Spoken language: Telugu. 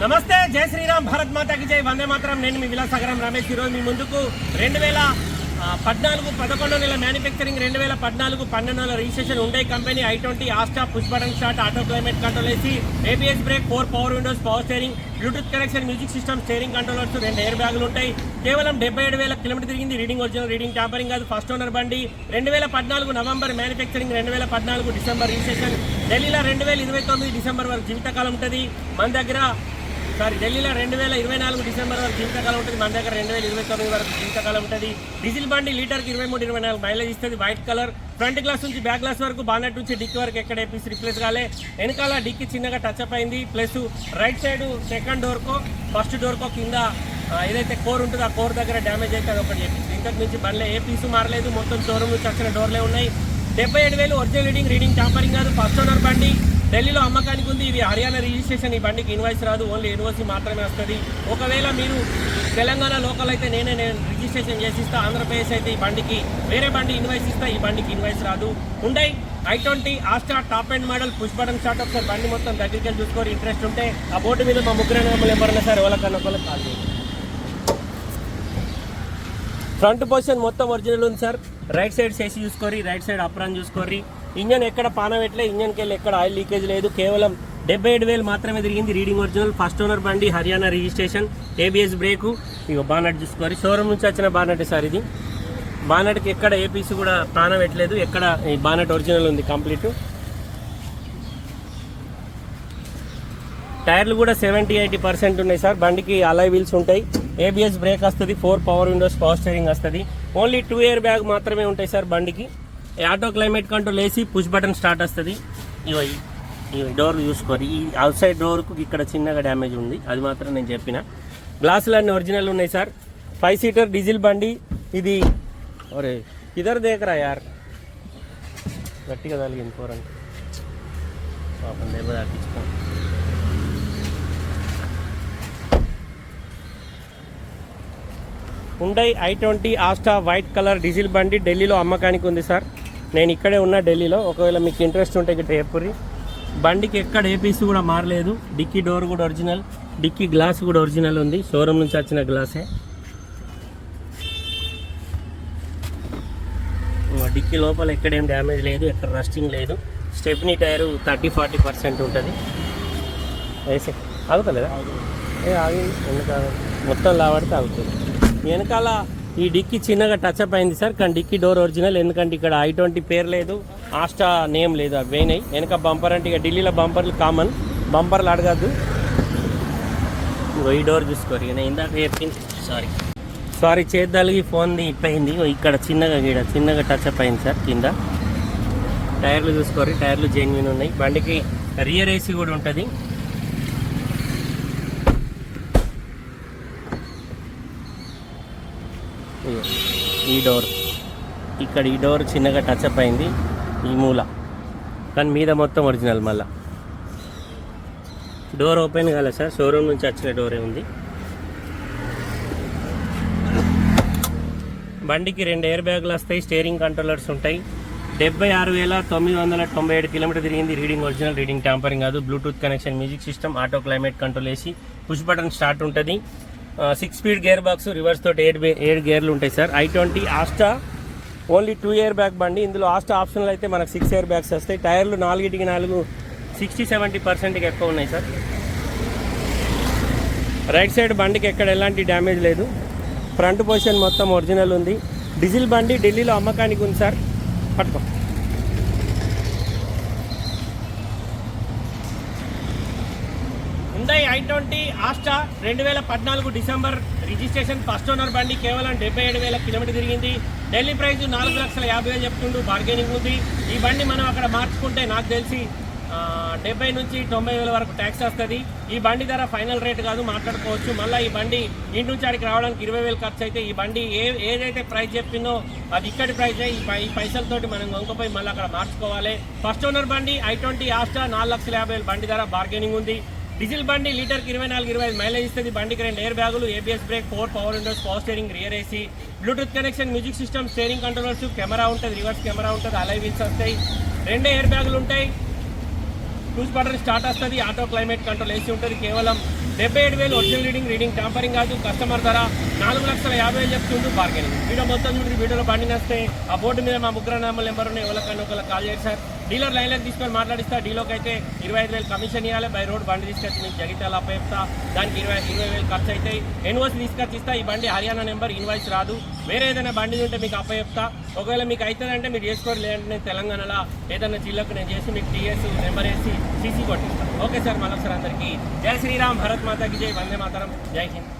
నమస్తే జై శ్రీరామ్ భారత్ మాతాకి జై. వందే మాత్రం. నేను మీ విలాసగరం రమేష్. ఈరోజు మీ ముందుకు రెండు వేల పద్నాలుగు పదకొండో నెల మ్యానుఫ్యాక్చరింగ్ రెండు వేల పద్నాలుగు పన్నెండు రిజిస్ట్రేషన్ ఉండే company I twenty Asta push button start auto climate control AC ABS brake four power windows power steering Bluetooth connection music system steering controllers రెండు ఎయిర్ బ్యాగులు ఉంటాయి. కేవలం డెబ్బై ఏడు వేల కిలోమీటర్ తిరిగింది. రీడింగ్ ఒరిజినల్ రీడింగ్ ట్యాంపరింగ్ కాదు ఫస్ట్ ఓనర్ బండి. రెండు వేల పద్నాలుగు నవంబర్ మ్యానుఫ్యాక్చరింగ్ రెండు వేల పద్నాలుగు డిసెంబర్ రిజిస్ట్రేషన్ ఢిల్లీలో రెండు వేల ఇరవై తొమ్మిది డిసెంబర్ వరకు జీవితకాలం ఉంటుంది. మన దగ్గర సారీ ఢిల్లీలో రెండు వేల ఇరవై నాలుగు డిసెంబర్ వరకు జీవితకాలం ఉంటుంది. మన దగ్గర రెండు వేల ఇరవై తొమ్మిది వరకు జీవితకాలం ఉంటుంది. డీజిల్ బండి లీటర్కి ఇరవై మూడు ఇరవై నాలుగు మైలేజ్ ఇస్తుంది. వైట్ కలర్ ఫ్రంట్ గ్లాస్ నుంచి బ్యాక్ గ్లాస్ వరకు బానెట్ నుంచి డిక్కి వరకు ఎక్కడ ఏపీసీ రిప్లేస్ కాలే. వెనకాల డిక్కి చిన్నగా టచ్ అప్ అయింది. ప్లస్ రైట్ సైడ్ సెకండ్ డోర్కో ఫస్ట్ డోర్కో కింద ఏదైతే కోర్ ఉంటుందో ఆ కోర్ దగ్గర డ్యామేజ్ అయితే అది ఒకటి చెప్పింది ఇంతకు మించి బండ్లే ఏ పీసు మారలేదు. మొత్తం షోరూమ్ నుంచి వచ్చిన డోర్లే ఉన్నాయి. డెబ్బై ఏడు వేలు ఒరిజినల్ రీడింగ్ రీడింగ్ టాంపరింగ్ కాదు. ఫస్ట్ ఓనర్ బండి. ఢిల్లీలో అమ్మకానికి ఉంది. ఇది హర్యానా రిజిస్ట్రేషన్. ఈ బండికి ఇన్వాయిస్ రాదు. ఓన్లీ ఎన్ఓసి మాత్రమే వస్తుంది. ఒకవేళ మీరు తెలంగాణ లోకల్ అయితే నేనే నేను రిజిస్ట్రేషన్ చేసి ఇస్తా ఆంధ్రప్రదేశ్ అయితే ఈ బండికి వేరే బండి ఇన్వాయిస్ ఇస్తా. ఈ బండికి ఇన్వాయిస్ రాదు. Hyundai I twenty Asta top and model push button start ఒకసారి బండి మొత్తం దగ్గరికి వెళ్ళి చూసుకొని ఇంట్రెస్ట్ ఉంటే ఆ బోర్డు మీద మా ముగ్గురు నెంబర్లు ఎవరన్నా సార్ ఎవరికన్నా ఒకళ్ళకి కాల్ చేయండి. ఫ్రంట్ పొజిషన్ మొత్తం ఒరిజినల్ ఉంది సార్. రైట్ సైడ్ చేసి చూసుకోరి రైట్ సైడ్ అప్రాన్ చూసుకోరి ఇంజన్ ఎక్కడ పానవెట్లే ఇంజన్కి వెళ్ళి ఎక్కడ ఆయిల్ లీకేజ్ లేదు. కేవలం డెబ్బై ఏడు వేలు మాత్రమే తిరిగింది రీడింగ్ ఒరిజినల్. ఫస్ట్ ఓనర్ బండి హర్యానా రిజిస్ట్రేషన్ ఏబిఎస్ బ్రేకు ఇక బానట్ చూసుకోవాలి. షోరూమ్ నుంచి వచ్చిన బానట్ సార్ ఇది. బానట్కి ఎక్కడ ఏ పీస్ కూడా ప్రాణం పెట్టలేదు ఎక్కడ ఈ బానట్ ఒరిజినల్ ఉంది కంప్లీట్. టైర్లు కూడా సెవెంటీ ఎయిటీ పర్సెంట్ ఉన్నాయి సార్. బండికి అలాయ్ వీల్స్ ఉంటాయి. ఏబిఎస్ బ్రేక్ వస్తుంది. Four power windows power steering వస్తుంది. ఓన్లీ టూ ఇయర్ బ్యాగ్ మాత్రమే ఉంటాయి సార్ బండికి. ఆటో క్లైమేట్ కంట్రోల్ వేసి పుష్ బటన్ స్టార్ట్ వస్తుంది. ఇవి ఈ- డోర్ చూసుకోరు. ఈ అవుట్ సైడ్ డోర్కు ఇక్కడ చిన్నగా డ్యామేజ్ ఉంది. అది మాత్రం నేను చెప్పిన. గ్లాసులు అన్ని ఒరిజినల్ ఉన్నాయి సార్. ఫైవ్ సీటర్ డీజిల్ బండి. ఇది ఒరే ఇద్దరు దేకరా యార్? గట్టిగా తగిలింది పోరండి పాపం దెబ్బ తాకించుకో Hyundai I twenty Asta white colour diesel బండి ఢిల్లీలో అమ్మకానికి ఉంది సార్. నేను ఇక్కడే ఉన్నా ఢిల్లీలో ఒకవేళ మీకు ఇంట్రెస్ట్ ఉంటే ఇక్కడ ఏపురి. బండికి ఎక్కడ ఏ పీస్ కూడా మారలేదు. డిక్కీ డోర్ కూడా ఒరిజినల్ డిక్కీ గ్లాస్ కూడా ఒరిజినల్ ఉంది. షోరూమ్ నుంచి వచ్చిన గ్లాసే. డిక్కీ లోపల ఎక్కడేం డ్యామేజ్ లేదు ఎక్కడ రస్టింగ్ లేదు. Stepney tyre thirty forty percent ఉంటుంది. వేసే ఆగుతలేదా? ఏ ఆగి ఎందుకు మొత్తం లావాడితే ఆగుతుంది. వెనకాల ఈ డిక్కీ చిన్నగా టచ్ అప్ అయింది సార్ కానీ డిక్కీ డోర్ ఒరిజినల్ ఎందుకంటే ఇక్కడ ఐ ట్వంటీ పేరు లేదు ఆస్టా నేమ్ లేదు అవి పోయినాయి. వెనక బంపర్ అంటే ఇక ఢిల్లీలో బంపర్లు కామన్ బంపర్లు అడగద్దు. ఈ డోర్ చూసుకోరు ఇక నేను ఇందాక చెప్పింది. సారీ సారీ చేద్దలిగి ఫోన్ది ఇప్పయింది ఇక్కడ చిన్నగా గీడ చిన్నగా టచ్ అప్ అయింది సార్ కింద. టైర్లు చూసుకోరు టైర్లు జెన్యున్ ఉన్నాయి. బండికి రియర్ ఏసీ కూడా ఉంటుంది. ఈ డోర్ ఇక్కడ ఈ డోర్ చిన్నగా టచ్ అప్ అయింది. ఈ మూల. కానీ మీద మొత్తం ఒరిజినల్ మళ్ళా. డోర్ ఓపెన్ కాలే సార్. షోరూమ్ నుంచి వచ్చిన డోరే ఉంది. బండికి రెండు ఎయిర్ బ్యాగులు వస్తాయి. స్టీరింగ్ కంట్రోలర్స్ ఉంటాయి. డెబ్బై ఆరు వేల తొమ్మిది వందల తొంభై ఏడు కిలోమీటర్ తిరిగింది రీడింగ్ ఒరిజినల్ రీడింగ్ ట్యాంపరింగ్ కాదు. Bluetooth connection music system auto climate control వేసి పుష్ బటన్ స్టార్ట్ ఉంటుంది. Six speed gear box reverse తోటి ఏడు బే- ఏడు గేర్లు ఉంటాయి sir. I twenty Asta only two air bag బండి. ఇందులో ఆస్టా ఆప్షన్లు అయితే మనకు సిక్స్ ఇయర్ బ్యాగ్స్ వస్తాయి. టైర్లు నాలుగిటికి నాలుగు సిక్స్టీ సెవెంటీ పర్సెంట్కి ఎక్కువ ఉన్నాయి సార్. రైట్ సైడ్ బండికి ఎక్కడ ఎలాంటి డ్యామేజ్ లేదు. ఫ్రంట్ పొజిషన్ మొత్తం ఒరిజినల్ ఉంది. డీజిల్ బండి ఢిల్లీలో అమ్మకానికి ఉంది సార్. పట్టుకో. నైన్ ఐ ట్వంటీ ఆస్టా రెండు వేల పద్నాలుగు డిసెంబర్ రిజిస్ట్రేషన్ ఫస్ట్ ఓనర్ బండి కేవలం డెబ్బై ఏడు వేల కిలోమీటర్ తిరిగింది. ఢిల్లీ ప్రైస్ నాలుగు లక్షల యాభై వేలు చెప్తుండు బార్గెనింగ్ ఉంది. ఈ బండి మనం అక్కడ మార్చుకుంటే నాకు తెలిసి డెబ్బై నుంచి తొంభై వేల వరకు ట్యాక్స్ వస్తుంది. ఈ బండి ధర ఫైనల్ రేట్ కాదు మాట్లాడుకోవచ్చు. మళ్ళీ ఈ బండి ఇంటి నుంచి ఆడికి రావడానికి ఇరవై వేలు ఖర్చు అయితే ఈ బండి ఏ ఏదైతే ప్రైస్ చెప్పిందో అది ఇక్కడి ప్రైస్ ఈ పైసలతో ఈ పైసలతోటి మనం ఇంకొకపై మళ్ళీ అక్కడ మార్చుకోవాలి. ఫస్ట్ ఓనర్ బండి ఐ ట్వంటీ ఆస్టా నాలుగు లక్షల యాభై వేలు బండి ధర బార్గెనింగ్ ఉంది. డీజిల్ బండి లీటర్కి ఇరవై నాలుగు ఇరవై ఐదు మైలేజ్ ఇస్తుంది. బండికి రెండు ఎయిర్ బ్యాగులు ABS brake four power windows power steering rear AC bluetooth connection music system steering controllers camera ఉంటుంది రివర్స్ కెమెరా ఉంటుంది అలై వీల్స్ వస్తాయి. రెండే ఎయిర్ బ్యాగులు ఉంటాయి. క్రూజ్ బటన్ స్టార్ట్ వస్తుంది ఆటో క్లైమేట్ కంట్రోల్ ఏసీ ఉంటుంది. కేవలం డెబ్బై ఏడు వేలు ఒరిజినల్ రీడింగ్ రీడింగ్ టాంపరింగ్ కాదు కస్టమర్ ధర నాలుగు లక్షల యాభై వేలు చెప్తుంటూ బార్గెనింగ్ వీడియో మొత్తం చూడండి వీడియోలో బండి నస్తే ఆ బోర్డు మీద మా ముగ్గురు నామల నెంబర్ ఉన్నాయి ఎవరికైనా ఒకరికి కాల్ చేయండి సార్. డీలర్ లైన్లోకి తీసుకొని మాట్లాడిస్తా డీలోకి అయితే ఇరవై ఐదు వేలు కమిషన్ ఇవ్వాలి బై రోడ్ బండి తీసుకొచ్చి మీకు జగిత్యాల అప్పచెప్తా. దానికి ఇరవై ఇరవై వేలు ఖర్చు అవుతాయి ఎన్ఓసి తీసుకొచ్చి ఇస్తా ఈ బండి హర్యానా నెంబర్ ఇన్వాయిస్ రాదు. వేరే ఏదైనా బండి ఉంటే మీకు అప్పచెప్తా. ఒకవేళ మీకు అవుతుందంటే మీరు చేసుకోరు లేదంటే నేను తెలంగాణలో ఏదైనా జిల్లాకు నేను చేసి మీకు టీఎస్ నెంబర్ వేసి సీసీ కొట్టిస్తాను ఓకే సార్ మళ్ళీ సార్ అందరికీ జై శ్రీరామ్ భరత్ మాతాకి జై వందే మాతరం జై హింద్